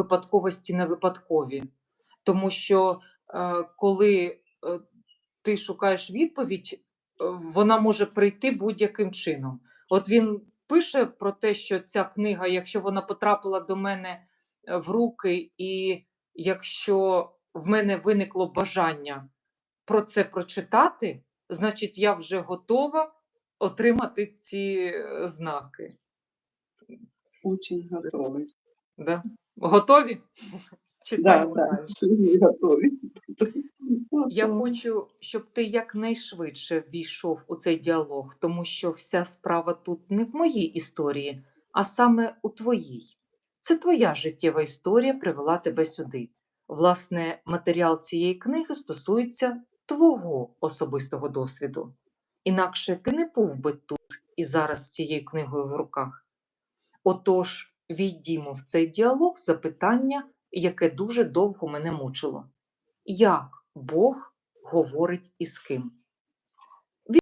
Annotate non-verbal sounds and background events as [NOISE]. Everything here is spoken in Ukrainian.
випадковості не випадкові. Тому що е, коли е, ти шукаєш відповідь, е, вона може прийти будь-яким чином. От він пише про те, що ця книга, якщо вона потрапила до мене в руки, і якщо в мене виникло бажання про це прочитати, значить я вже готова отримати ці знаки. Очень готовий. Да? Готові? [LAUGHS] Да, Читаємо да, далі. готові. Я хочу, щоб ти якнайшвидше ввійшов у цей діалог, тому що вся справа тут не в моїй історії, а саме у твоїй. Це твоя життєва історія привела тебе сюди. Власне, матеріал цієї книги стосується твого особистого досвіду. Інакше ти не був би тут і зараз з цією книгою в руках. Отож, війдімо в цей діалог запитання, яке дуже довго мене мучило. Як Бог говорить із ким?